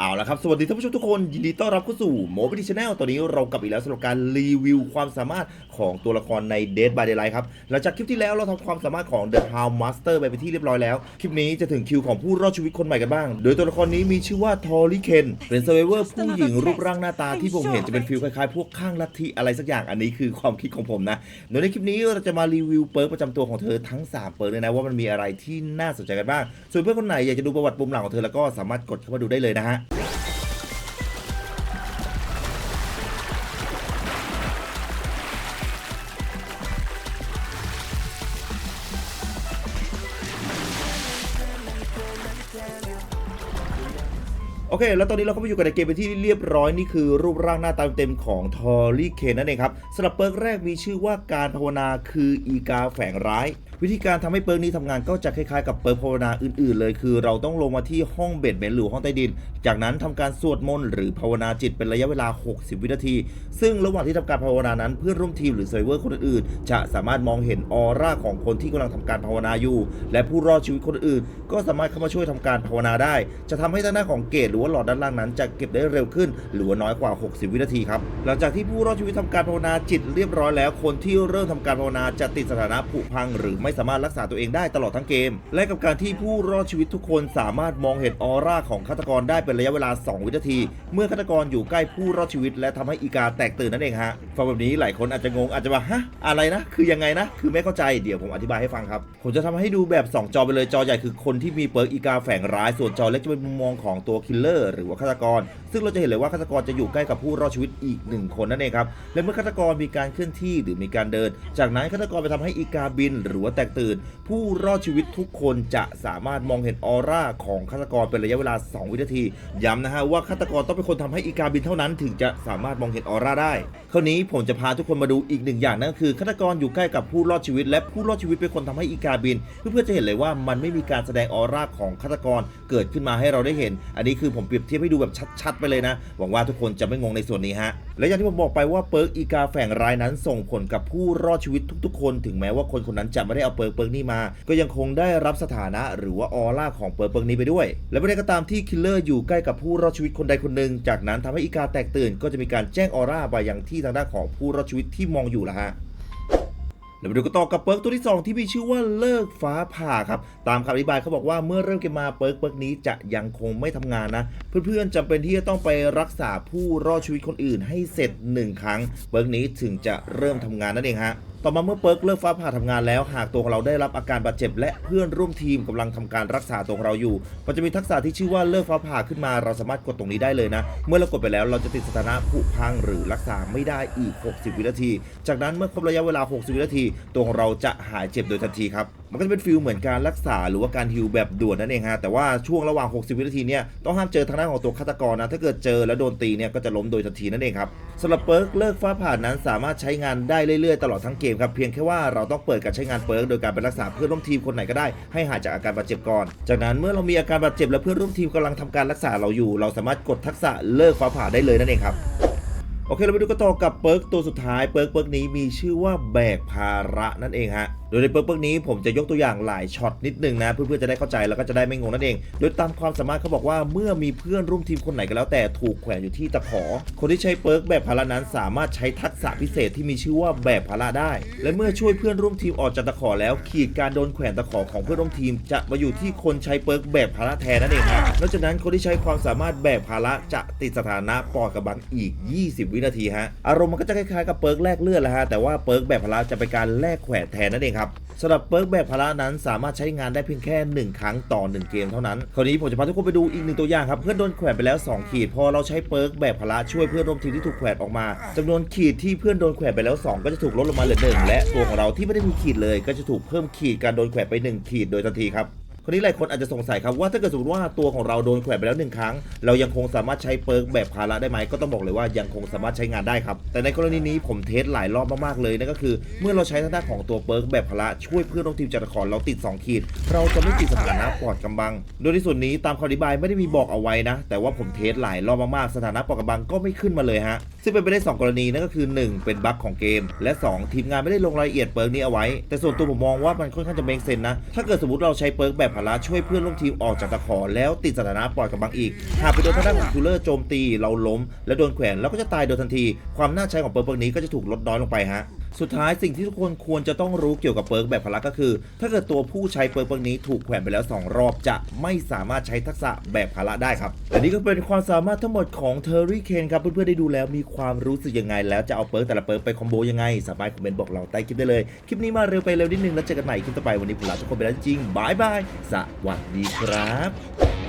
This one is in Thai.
เอาละครับ สวัสดีท่านผู้ชมทุกคน ยินดีต้อนรับเข้าสู่โมบิทีชแนลตอนนี้เรากลับอีกแล้วสำหรับการรีวิวความสามารถของตัวละครใน Dead by Daylight ครับหลังจากคลิปที่แล้วเราทำความสามารถของ The Hound Master ไปเป็นที่เรียบร้อยแล้ว คลิปนี้จะถึงคิวของผู้รอดชีวิตคนใหม่กันบ้าง โดยตัวละครนี้มีชื่อว่าทอริเคนเป็นเซอร์เวอร์ผู้หญิงรูปร่างหน้าตาที่ผมเห็นจะเป็นฟิลคล้ายๆ พวกข้างลัทธิอะไรสักอย่างอันนี้คือความคิดของผมนะโดยในคลิปนี้เราจะมารีวิวเปิร์กประจำตัวของเธอทั้งสามเปิร์กเลยนะว่ามันมีอะไรที่น่าสนใจกันบ้างส่วนเพื่อนคนไหนอยากจะดูประวัติปุ่มหลังของเธอแล้วก็สามารถกดเข้ามาดูได้เลยนะฮะโอเค แล้วตอนนี้เราก็มาอยู่กันในเกมเป็นที่เรียบร้อย นี่คือรูปร่างหน้าตาเต็มของทอรี่เคนนั่นเองครับสำหรับเปิร์กแรกมีชื่อว่าการภาวนาคืออีกาแฝงร้าย วิธีการทำให้เปิร์กนี้ทำงานก็จะคล้ายๆกับเปิร์กภาวนาอื่น ๆ เลย คือเราต้องลงมาที่ห้องเบดเมนหรือห้องใต้ดิน จากนั้นทำการสวดมนต์หรือภาวนาจิตเป็นระยะเวลา 60 วินาที ซึ่งระหว่างที่ทำการภาวนานั้นเพื่อนร่วมทีมหรือเซร์ฟเวอร์คนอื่นๆจะสามารถมองเห็นออร่าของคนที่กำลังทำการภาวนาอยู่ และผู้รอดชีวิตคนอื่น ก็สามารถเข้ามาช่วยทำการภาวนาได้ จะทำให้ทางด้าของเกตหรือว่าหลอดด้านล่างนั้น จะเก็บได้เร็วขึ้น หรือว่าน้อยกว่า 60 วินาทีครับหลังจากที่ผู้รอดชีวิตทำการภาวนาจิตเรียบร้อยแล้ว คนที่เริ่มทำการภาวนาจะติดสถานะผุพังหรือไม่สามารถรักษาตัวเองได้ตลอดทั้งเกม และกับการที่ผู้รอดชีวิตทุกคนสามารถมองเห็นออร่าของฆาตกรได้เป็นระยะเวลา 2 วินาที เมื่อฆาตกรอยู่ใกล้ผู้รอดชีวิต และทำให้อีกาแตกตื่นนั่นเองฮะฟังแบบนี้หลายคนอาจจะงงอาจจะว่าฮะอะไรนะ คือยังไงนะ คือไม่เข้าใจเดี๋ยวผมอธิบายให้ฟังครับผมจะทำให้ดูแบบ 2 จอไปเลยจอใหญ่คือคนที่มีเปิร์กอีกาแฝงร้ายส่วนจอเล็กจะเป็นมุมมองของตัวคิลเลอร์หรือว่าฆาตกร ซึ่งเราจะเห็นเลยว่าฆาตกรจะอยู่ใกล้กับผู้รอดชีวิตอีกหนึ่งคนนั่นเองครับและเมื่อฆาตกรมีการเคลื่อนที่หรือมีการเดิน จากนั้นฆาตกรไปทำให้อีกาบิน หรือว่าตกตื่น ผู้รอดชีวิตทุกคนจะสามารถมองเห็นออร่าของฆาตกรเป็นระยะเวลา 2 วินาที ย้ำนะฮะว่าฆาตกรต้องเป็นคนทำให้อีกาบินเท่านั้น ถึงจะสามารถมองเห็นออร่าได้คราวนี้ผมจะพาทุกคนมาดูอีกหนึ่งอย่างนั่นก็คือฆาตกรอยู่ใกล้กับผู้รอดชีวิต และผู้รอดชีวิตเป็นคนทำให้อีกาบิน เพื่อๆจะเห็นเลยว่ามันไม่มีการแสดงออร่าของฆาตกรเกิดขึ้นมาให้เราได้เห็น อันนี้คือผมเปรียบเทียบให้ดูแบบชัด ๆ ไปเลยนะ หวังว่าทุกคนจะไม่งงในส่วนนี้ฮะและอย่างที่ผมบอกไปว่าเปิร์กอีกาแฝงรายนั้นส่งผลกับผู้รอดชีวิตทุก ๆ คน ถึงแม้ว่าคนคนนั้นจะไม่ได้เอาเปิร์กเปิร์กนี้มา ก็ยังคงได้รับสถานะหรือว่าออร่าของเปิร์กเปิร์กนี้ไปด้วย และเมื่อใดก็ตามที่คิลเลอร์อยู่ใกล้กับผู้รอดชีวิตคนใดคนหนึ่งจากนั้นทำให้อีกาแตกตื่น ก็จะมีการแจ้งออร่าไปยังที่ทางด้านของผู้รอดชีวิตที่มองอยู่ละฮะเรามาดูกันต่อกับเปิร์กตัวที่ 2 ที่มีชื่อว่าเลิกฟ้าผ่าครับตามคำอธิบายเขาบอกว่าเมื่อเริ่มเกมมาเปิร์กเปิร์กนี้จะยังคงไม่ทำงานนะ เพื่อนๆจำเป็นที่จะต้องไปรักษาผู้รอดชีวิตคนอื่นให้เสร็จ 1 ครั้ง เปิร์กนี้ถึงจะเริ่มทำงานนั่นเองฮะ ต่อมาเมื่อเปิร์กเลิกฟ้าผ่าทำงานแล้ว หากตัวของเราได้รับอาการบาดเจ็บ และเพื่อนร่วมทีมกำลังทำการรักษาตัวของเราอยู่ มันจะมีทักษะที่ชื่อว่าเลิกฟ้าผ่าขึ้นมา เราสามารถกดตรงนี้ได้เลยนะ เมื่อเรากดไปแล้วเราจะติดสถานะผุพังหรือรักษาไม่ได้อีก 60 วินาที จากนั้นเมื่อครบระยะเวลา 60 วินาที ตัวของเราจะหายเจ็บโดยทันทีครับ มันก็จะเป็นฟิลเหมือนการรักษาหรือว่าการฮิลแบบด่วนนั่นเองฮะแต่ว่าช่วงระหว่าง 60 วินาทีเนี่ยต้องห้ามเจอทางด้านของตัวฆาตกรนะถ้าเกิดเจอแล้วโดนตีเนี่ยก็จะล้มโดยทันทีนั่นเองครับสำหรับเปิร์กเลิกฟ้าผ่านนั้นสามารถใช้งานได้เรื่อยๆ ตลอดทั้งเกมครับเพียงแค่ว่าเราต้องเปิดการใช้งานเปิร์กโดยการไปรักษาเพื่อนร่วมทีมคนไหนก็ได้ให้หายจากอาการบาดเจ็บก่อน จากนั้นเมื่อเรามีอาการบาดเจ็บและเพื่อนร่วมทีมกำลังทำการรักษาเราอยู่ เราสามารถกดทักษะเลิกฟ้าผ่าได้เลยนั่นเองครับ โอเคเราไปดูกันต่อกับเปิร์กตัวสุดท้ายเปิร์กเปิร์กนี้มีชื่อว่าแบกภาระนั่นเองฮะโดยในเปิร์กเปิร์กนี้ผมจะยกตัวอย่างหลายช็อตนิดนึงนะ เพื่อนๆจะได้เข้าใจแล้วก็จะได้ไม่งงนั่นเอง โดยตามความสามารถเขาบอกว่าเมื่อมีเพื่อนร่วมทีมคนไหนก็แล้วแต่ถูกแขวนอยู่ที่ตะขอ คนที่ใช้เปิร์กแบกภาระนั้นสามารถใช้ทักษะพิเศษที่มีชื่อว่าแบกภาระได้ และเมื่อช่วยเพื่อนร่วมทีมออกจากตะขอแล้ว ขีดการโดนแขวนตะขอของเพื่อนร่วมทีม จะมาอยู่ที่คนใช้เปิร์กแบกภาระแทนนั่นเองฮะนอกจากนั้นคนที่ใช้ความสามารถแบกภาระจะติดสถานะปอดกระบังอีก 20วินาทีฮะ อารมณ์มันก็จะคล้ายๆกับเปิร์กแลกเลือดแหละฮะ แต่ว่าเปิร์กแบกภาระจะเป็นการแลกแขวนแทนนั่นเองครับสำหรับเปิร์กแบกภาระนั้นสามารถใช้งานได้เพียงแค่ 1 ครั้งต่อ 1 เกมเท่านั้น คราวนี้ผมจะพาทุกคนไปดูอีกหนึ่งตัวอย่างครับเพื่อนโดนแขวนไปแล้ว 2 ขีด พอเราใช้เปิร์กแบกภาระช่วยเพื่อนร่วมทีมที่ถูกแขวนออกมาจำนวนขีดที่เพื่อนโดนแขวนไปแล้ว 2 ก็จะถูกลดลงมาเหลือหนึ่งและตัวของเราที่ไม่ได้มีขีดเลย ก็จะถูกเพิ่มขีดการโดนแขวนไป 1 ขีดโดยทันทีครับาวนี้หลายคนอาจจะสงสัยครับว่าถ้าเกิดสมมติว่าตัวของเราโดนแขวนไปแล้วหนึ่งครั้ง เรายังคงสามารถใช้เปิร์กแบบภาระได้ไหมก็ต้องบอกเลยว่ายังคงสามารถใช้งานได้ครับ แต่ในกรณีนี้ผมเทสหลายรอบมากๆเลยนั่นก็คือ เมื่อเราใช้ทางด้านของตัวเปิร์กแบบภาระช่วยเพื่อนร่วมทีมจากตะขอเราติด 2 ขีด เราจะไม่ติดสถานะปลอดกำบัง โดยในส่วนนี้ตามคำอธิบายไม่ได้มีบอกเอาไว้นะ แต่ว่าผมเทสหลายรอบมากๆสถานะปลอดกำบังก็ไม่ขึ้นมาเลยฮะซึ่งเป็นไปได้ 2 กรณีนั่นก็คือ 1 เป็นบั๊กของเกม และ 2 ทีมงานไม่ได้ลงรายละเอียดเปิร์กนี้เอาไว้ แต่ส่วนตัวผมมองว่ามันค่อนข้างจะเมงเซนนะถ้าเกิดสมมติเราใช้เปิร์กแบบาระพละช่วยเพื่อนร่วมทีมออกจากตะขอแล้วติดสถานะปล่อยกับบังอีก หากไปโดนทางด้านของคิลเลอร์โจมตีเราล้ม และโดนแขวนแล้วก็จะตายโดยทันที ความน่าใช้ของเปิร์เปิร์กนี้ก็จะถูกลดน้อยลงไปฮะ สุดท้ายสิ่งที่ทุกคนควรจะต้องรู้เกี่ยวกับเปิร์กแบบพละก็คือ ถ้าเกิดตัวผู้ใช้เปิร์กเปิร์กนี้ถูกแขวนไปแล้ว 2 รอบจะไม่สามารถใช้ทักษะแบบพละได้ครับและนี่ก็เป็นความสามารถทั้งหมดของเทอร์รี่เคนครับเพื่อนๆได้ดูแล้วมีความรู้สึกยังไง แล้วจะเอาเปิร์กแต่ละเปิร์กไปคอมโบยังไงสามารถคอมเมนต์บอกเราใต้คลิปได้เลยคลิปนี้มาเร็วไปเร็วนิดนึงแล้วเจอกันใหม่คลิปต่อไปวันนี้ผมลาทุกคนไปแล้วจริงบายบายสวัสดีครับ